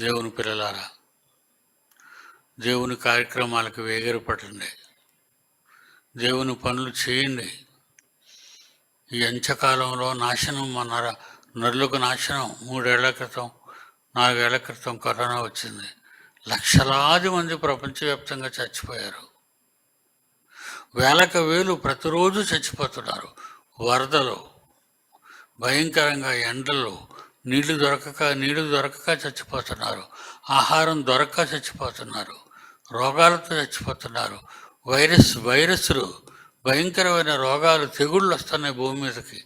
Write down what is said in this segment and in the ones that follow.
దేవుని పిల్లలారా దేవుని కార్యక్రమాలకు వేగరపడండి. దేవుని పనులు చేయండి. ఈ అంచకాలంలో నాశనం మన నరులకు నాశనం. మూడేళ్ళ క్రితం నాలుగేళ్ళ క్రితం కరోనా వచ్చింది. లక్షలాది మంది ప్రపంచవ్యాప్తంగా చచ్చిపోయారు. వేలకు వేలు ప్రతిరోజు చచ్చిపోతున్నారు. వరదలు భయంకరంగా ఎండలు నీళ్ళు దొరకక నీళ్ళు దొరకక చచ్చిపోతున్నారు. ఆహారం దొరక్క చచ్చిపోతున్నారు. రోగాలతో చచ్చిపోతున్నారు. వైరస్ వైరస్లు భయంకరమైన రోగాలు తెగుళ్ళు వస్తున్నాయి భూమి మీదకి.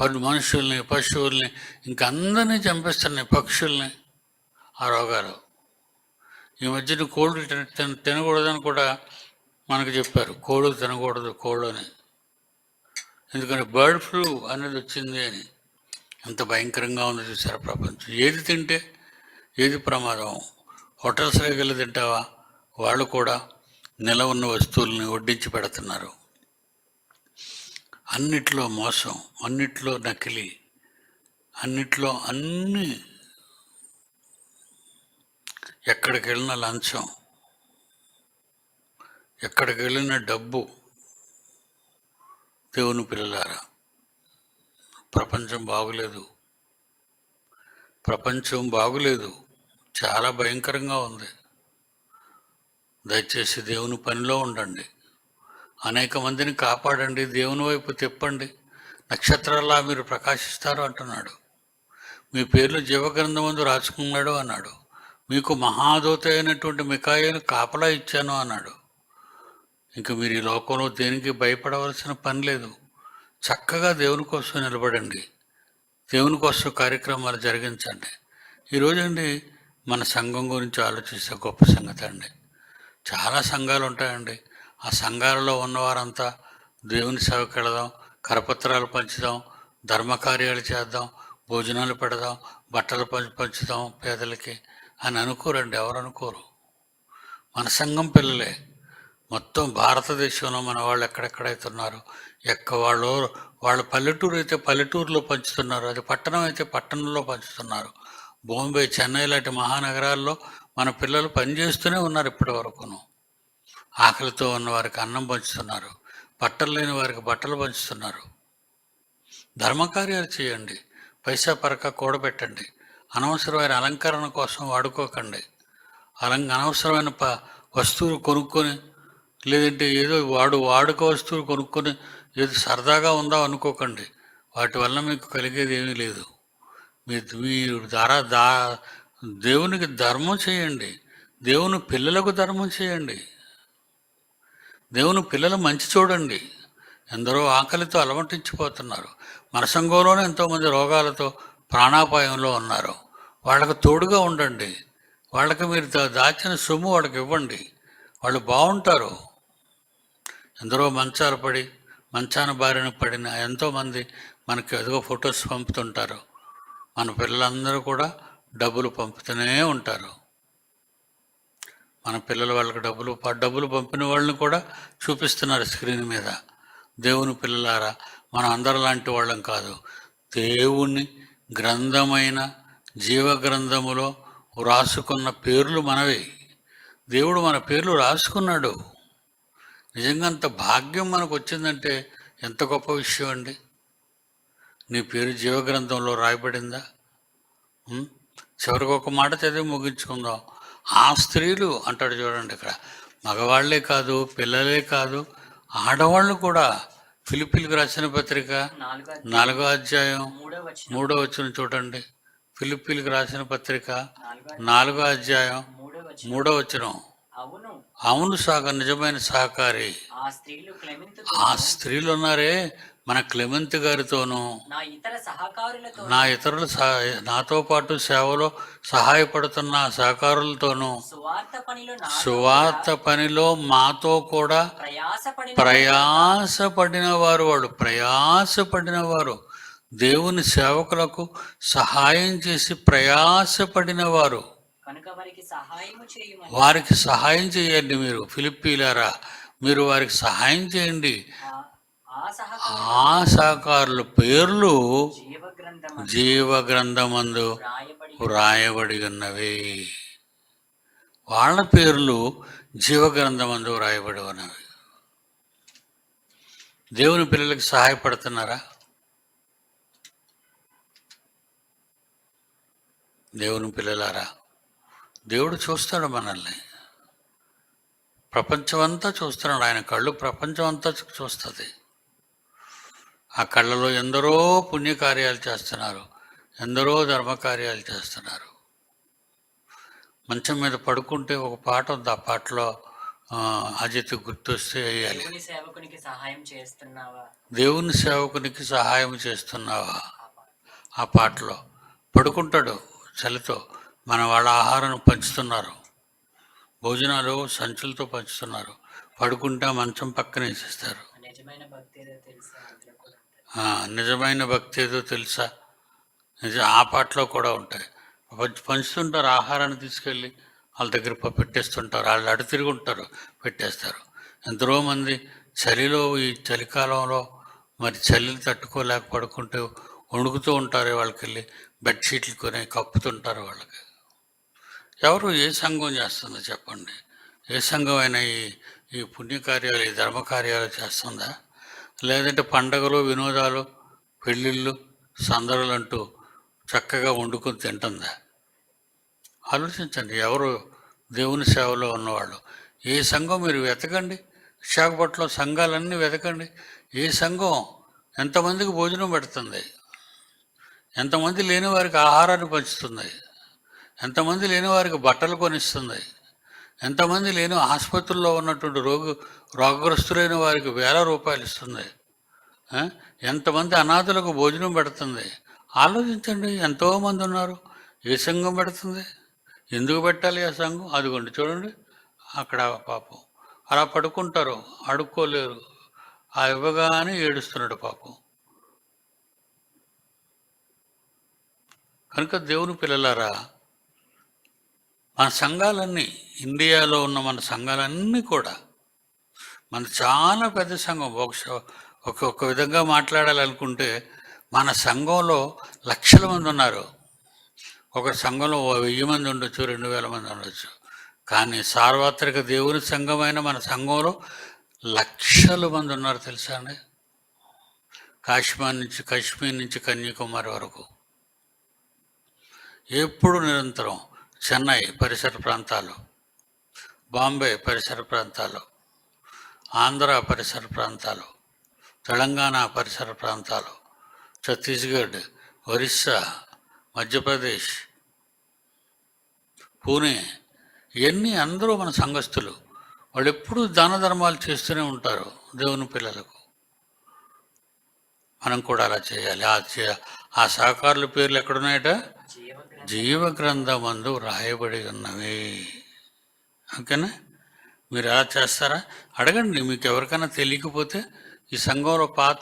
పలు మనుషుల్ని పశువుల్ని ఇంక అందరినీ చంపేస్తున్నాయి పక్షుల్ని ఆ రోగాలు. ఈ మధ్యన కోళ్ళు తిన తిన- తినకూడదని కూడా మనకు చెప్పారు. కోళ్ళు తినకూడదు కోళ్ళు అని. ఎందుకంటే బర్డ్ ఫ్లూ అనేది వచ్చింది అని. ఎంత భయంకరంగా ఉంది చూసారా ప్రపంచం. ఏది తింటే ఏది ప్రమాదం? హోటల్స్ రేగలు తింటావా? వాళ్ళు కూడా నిల ఉన్న వస్తువుల్ని వడ్డించి పెడుతున్నారు. అన్నిట్లో మోసం అన్నిట్లో నకిలీ అన్నిట్లో అన్ని ఎక్కడికి వెళ్ళిన లంచం ఎక్కడికి వెళ్ళిన డబ్బు దేవుని పిల్లలారా. ప్రపంచం బాగులేదు. ప్రపంచం బాగులేదు. చాలా భయంకరంగా ఉంది. దయచేసి దేవుని పనిలో ఉండండి. అనేక మందిని కాపాడండి. దేవుని వైపు తిప్పండి. నక్షత్రాల్లా మీరు ప్రకాశిస్తారు అంటున్నాడు. మీ పేర్లు జీవగ్రంథం ముందు రాసుకున్నాడు అన్నాడు. మీకు మహాదూత అయినటువంటి మికాయను కాపలా ఇచ్చాను అన్నాడు. ఇంక మీరు ఈ లోకంలో దేనికి భయపడవలసిన పని లేదు. చక్కగా దేవుని కోసం నిలబడండి. దేవుని కోసం కార్యక్రమాలు జరిగించండి. ఈరోజండి మన సంఘం గురించి ఆలోచిస్తే గొప్ప సంగతి అండి. చాలా సంఘాలు ఉంటాయండి. ఆ సంఘాలలో ఉన్నవారంతా దేవుని సేవకి వెళదాం కరపత్రాలు పంచుదాం ధర్మకార్యాలు చేద్దాం భోజనాలు పెడదాం బట్టలు పంచి పంచుదాం పేదలకి అని అనుకోరండి. ఎవరు అనుకోరు. మన సంఘం పిల్లలే. మొత్తం భారతదేశంలో మన వాళ్ళు ఎక్కడెక్కడైతే ఉన్నారు ఎక్క వాళ్ళు వాళ్ళ పల్లెటూరు అయితే పల్లెటూరులో పంచుతున్నారు. అది పట్టణం అయితే పట్టణంలో పంచుతున్నారు. బాంబే చెన్నై లాంటి మహానగరాల్లో మన పిల్లలు పనిచేస్తూనే ఉన్నారు ఇప్పటి వరకును. ఆకలితో ఉన్న వారికి అన్నం పంచుతున్నారు. బట్టలు లేని వారికి బట్టలు పంచుతున్నారు. ధర్మకార్యాలు చేయండి. పైసా పరక కూడబెట్టండి. అనవసరమైన అలంకరణ కోసం వాడుకోకండి. అలం అనవసరమైన ప వస్తువులు కొనుక్కొని లేదంటే ఏదో వాడు వాడుక వస్తువులు కొనుక్కొని ఏదో సరదాగా ఉందా అనుకోకండి. వాటి వల్ల మీకు కలిగేది ఏమీ లేదు. మీ మీరు ధర దా దేవునికి ధర్మం చేయండి. దేవుని పిల్లలకు ధర్మం చేయండి. దేవుని పిల్లలు మంచి చూడండి. ఎందరో ఆకలితో అలమటించిపోతున్నారు. మన సంఘంలోనే ఎంతోమంది రోగాలతో ప్రాణాపాయంలో ఉన్నారు. వాళ్ళకు తోడుగా ఉండండి. వాళ్ళకి మీరు దా- దాచిన సొమ్ము వాళ్ళకి ఇవ్వండి. వాళ్ళు బాగుంటారు. ఎందరో మంచాలు పడి మంచాన బారిన పడిన ఎంతోమంది మనకి ఎదుగో ఫొటోస్ పంపుతుంటారు. మన పిల్లలందరూ కూడా డబ్బులు పంపుతూనే ఉంటారు. మన పిల్లల వాళ్ళకి డబ్బులు ప- డబ్బులు పంపిన వాళ్ళని కూడా చూపిస్తున్నారు స్క్రీన్ మీద. దేవుని పిల్లలారా మనం అందరి లాంటి వాళ్ళం కాదు. దేవుని గ్రంథమైన జీవ గ్రంథములో వ్రాసుకున్న పేర్లు మనవి. దేవుడు మన పేర్లు రాసుకున్నాడు. నిజంగా అంత భాగ్యం మనకు వచ్చిందంటే ఎంత గొప్ప విషయం అండి. నీ పేరు జీవగ్రంథంలో రాయబడిందా? చివరికి ఒక మాట చదివి ముగించుకుందాం. ఆ స్త్రీలు అంటాడు చూడండి ఇక్కడ మగవాళ్ళే కాదు పిల్లలే కాదు ఆడవాళ్ళు కూడా ఫిలిపిలకు రాసిన పత్రిక నాలుగో అధ్యాయం. మూడో వచ్చిన చూడండి. ఫిలిపిలకు రాసిన పత్రిక నాలుగో అధ్యాయం. మూడో వచ్చిన అవును సాగ నిజమైన సహకారి. ఆ స్త్రీలు ఉన్నారే మన క్లెమెంత్ గారితోనూ. నా ఇతర సహకారులతో నా ఇతరుల నాతో పాటు సేవలో సహాయపడుతున్న సహకారులతోనూ. సువార్త పనిలో మాతో కూడా ప్రయాసపడిన వారు వాడు ప్రయాసపడిన వారు దేవుని సేవకులకు సహాయం చేసి ప్రయాసపడిన వారు కనుక వారికి సహాయము చేయమని. వారికి సహాయం చేయండి మీరు ఫిలిప్పీలారా. మీరు వారికి సహాయం చేయండి. ఆ- ఆ సహకారు ఆ సహకారుల పేర్లు జీవ గ్రంథమందు రాయబడి వ్రాయబడి ఉన్నవి. వాళ్ళ పేర్లు జీవ గ్రంథమందు వ్రాయబడి ఉన్నవి. దేవుని పిల్లలకి సహాయపడుతున్నారా? దేవుని పిల్లలారా దేవుడు చూస్తాడు మనల్ని. ప్రపంచం అంతా చూస్తున్నాడు. ఆయన కళ్ళు ప్రపంచం అంతా చూస్తుంది. ఆ కళ్ళలో ఎందరో పుణ్యకార్యాలు చేస్తున్నారు. ఎందరో ధర్మకార్యాలు చేస్తున్నారు. మంచం మీద పడుకుంటే ఒక పాట ఉంది. ఆ పాటలో అజిత్ గుర్తొస్తే వేయాలి. దేవుని సేవకునికి సహాయం చేస్తున్నావా? దేవుని సేవకునికి సహాయం చేస్తున్నావా. ఆ పాటలో పడుకుంటాడు చలితో. మన వాళ్ళ ఆహారం పంచుతున్నారు. భోజనాలు సంచులతో పంచుతున్నారు. పడుకుంటే మంచం పక్కన వేసేస్తారు. నిజమైన భక్తి ఏదో తెలుసా నిజ ఆ పాటలో కూడా ఉంటాయి. పంచు పంచుతుంటారు ఆహారాన్ని తీసుకెళ్ళి వాళ్ళ దగ్గర పెట్టేస్తుంటారు. వాళ్ళు అడు తిరిగి ఉంటారు పెట్టేస్తారు. ఎందరో మంది చలిలో ఈ చలికాలంలో మరి చలిని తట్టుకోలేక పడుకుంటూ వణుకుతూ ఉంటారు వాళ్ళకి వెళ్ళి బెడ్షీట్లు కొని కప్పుతుంటారు వాళ్ళకి. ఎవరు ఏ సంఘం చేస్తుందో చెప్పండి. ఏ సంఘం అయినా ఈ ఈ పుణ్యకార్యాలు ఈ ధర్మకార్యాలు చేస్తుందా? లేదంటే పండగలు వినోదాలు పెళ్ళిళ్ళు సందడులు అంటూ చక్కగా వండుకొని తింటుందా? ఆలోచించండి ఎవరు దేవుని సేవలో ఉన్నవాళ్ళు? ఏ సంఘం మీరు వెతకండి? విశాఖపట్నం సంఘాలన్నీ వెతకండి. ఏ సంఘం ఎంతమందికి భోజనం పెడుతుంది? ఎంతమంది లేని వారికి ఆహారాన్ని పంచుతుంది? ఎంతమంది లేని వారికి బట్టలు కొనిస్తుంది. ఎంతమంది లేని ఆసుపత్రుల్లో ఉన్నటువంటి రోగు రోగగ్రస్తులైన వారికి వేల రూపాయలు ఇస్తుంది. ఎంతమంది అనాథులకు భోజనం పెడుతుంది. ఆలోచించండి ఎంతోమంది ఉన్నారు. ఏ సంఘం పెడుతుంది? ఎందుకు పెట్టాలి ఆ సంఘం? అదిగోండి చూడండి. అక్కడ పాపం. అలా పడుకుంటారు అడుక్కోలేరు. ఆ ఇవ్వగానే ఏడుస్తున్నాడు పాపం. కనుక దేవుని పిల్లలారా మన సంఘాలన్నీ ఇండియాలో ఉన్న మన సంఘాలన్నీ కూడా మన చాలా పెద్ద సంఘం. బహుశా ఒక విధంగా మాట్లాడాలనుకుంటే మన సంఘంలో లక్షల మంది ఉన్నారు. ఒక సంఘంలో ఓ వెయ్యి మంది ఉండొచ్చు రెండు వేల మంది ఉండొచ్చు. కానీ సార్వత్రిక దేవుని సంఘమైన మన సంఘంలో లక్షల మంది ఉన్నారు తెలుసా అండి? కాశ్మీర్ నుంచి కాశ్మీర్ నుంచి కన్యాకుమారి వరకు. ఎప్పుడు నిరంతరం చెన్నై పరిసర ప్రాంతాలు బాంబే పరిసర ప్రాంతాలు ఆంధ్ర పరిసర ప్రాంతాలు తెలంగాణ పరిసర ప్రాంతాలు ఛత్తీస్గఢ్ ఒరిస్సా మధ్యప్రదేశ్ పూణే ఇవన్నీ అందరూ మన సంఘస్థులు. వాళ్ళు ఎప్పుడూ దాన ధర్మాలు చేస్తూనే ఉంటారు దేవుని పిల్లలకు. మనం కూడా అలా చేయాలి. ఆ చే- ఆ సహకారుల పేర్లు ఎక్కడున్నాయట? జీవగ్రంథమందు జీవ రాయబడి ఉన్నవి. ఓకేనా? మీరు ఎలా చేస్తారా? అడగండి మీకు ఎవరికైనా తెలియకపోతే ఈ సంఘంలో పాత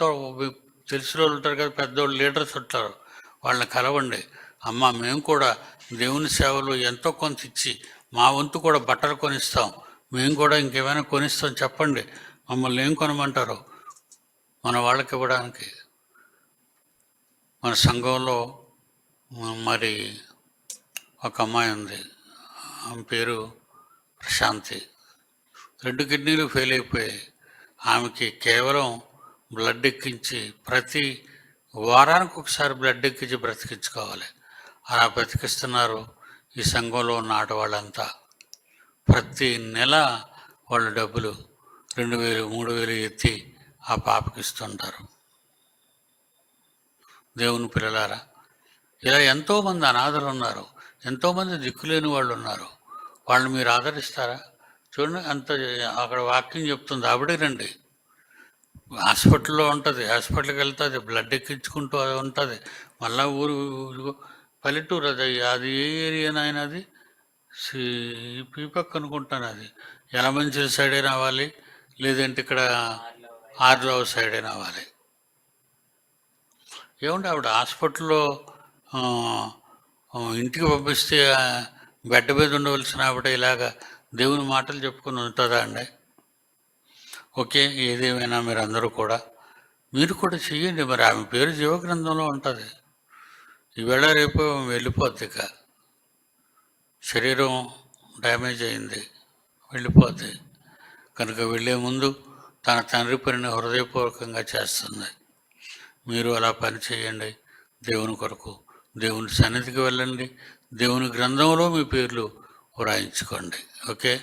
తెలిసిన వాళ్ళు ఉంటారు కదా పెద్దోళ్ళు లీడర్స్ ఉంటారు. వాళ్ళని కలవండి. అమ్మ మేము కూడా దేవుని సేవలు ఎంతో కొంత ఇచ్చి మా వంతు కూడా బట్టలు కొనిస్తాం. మేము కూడా ఇంకేమైనా కొనిస్తాం చెప్పండి. మమ్మల్ని ఏం కొనమంటారు? మన వాళ్ళకి ఇవ్వడానికి. మన సంఘంలో మరి ఒక అమ్మాయి ఉంది. ఆమె పేరు ప్రశాంతి. రెండు కిడ్నీలు ఫెయిల్ అయిపోయాయి. ఆమెకి కేవలం బ్లడ్ ఎక్కించి ప్రతి వారానికి ఒకసారి బ్లడ్ ఎక్కించి బ్రతికించుకోవాలి. అలా బ్రతికిస్తున్నారు ఈ సంఘంలో ఉన్న ఆడవాళ్ళంతా. ప్రతి నెల వాళ్ళు డబ్బులు రెండు వేలు మూడు వేలు ఎత్తి ఆ పాపకి ఇస్తుంటారు. దేవుని పిల్లలారా ఇలా ఎంతోమంది అనాథలు ఉన్నారు. ఎంతోమంది దిక్కులేని వాళ్ళు ఉన్నారు. వాళ్ళు మీరు ఆదరిస్తారా? చూడండి అంత అక్కడ వాక్యం చెప్తుంది. ఆవిడే రండి. హాస్పిటల్లో ఉంటుంది. హాస్పిటల్కి వెళ్తుంది. బ్లడ్ ఎక్కించుకుంటూ అది ఉంటుంది. మళ్ళా ఊరు పల్లెటూరు అది అది ఏ ఏరియానైనా అది? పీపక్ అనుకుంటాను అది. యలమంచిల సైడే రావాలి లేదంటే ఇక్కడ ఆర్లవ్ సైడే రావాలి. ఏమంటే ఆవిడ హాస్పిటల్లో ఇంటికి పంపిస్తే బెడ్ మీద ఉండవలసిన ఆవిడ ఇలాగా దేవుని మాటలు చెప్పుకుని ఉంటుందా అండి? ఓకే ఏదేమైనా మీరు అందరూ కూడా. మీరు కూడా చెయ్యండి మరి. ఆమె పేరు జీవగ్రంథంలో ఉంటుంది. ఈవేళ రేపు వెళ్ళిపోద్ది ఇక. శరీరం డ్యామేజ్ అయింది. వెళ్ళిపోద్ది. కనుక వెళ్ళే ముందు తన తండ్రి పనిని హృదయపూర్వకంగా చేస్తుంది. మీరు అలా పని చేయండి. దేవుని కొరకు దేవుని సన్నిధికి వెళ్ళండి. దేవుని గ్రంథంలో మీ పేర్లు వ్రాయించుకోండి. ఓకే?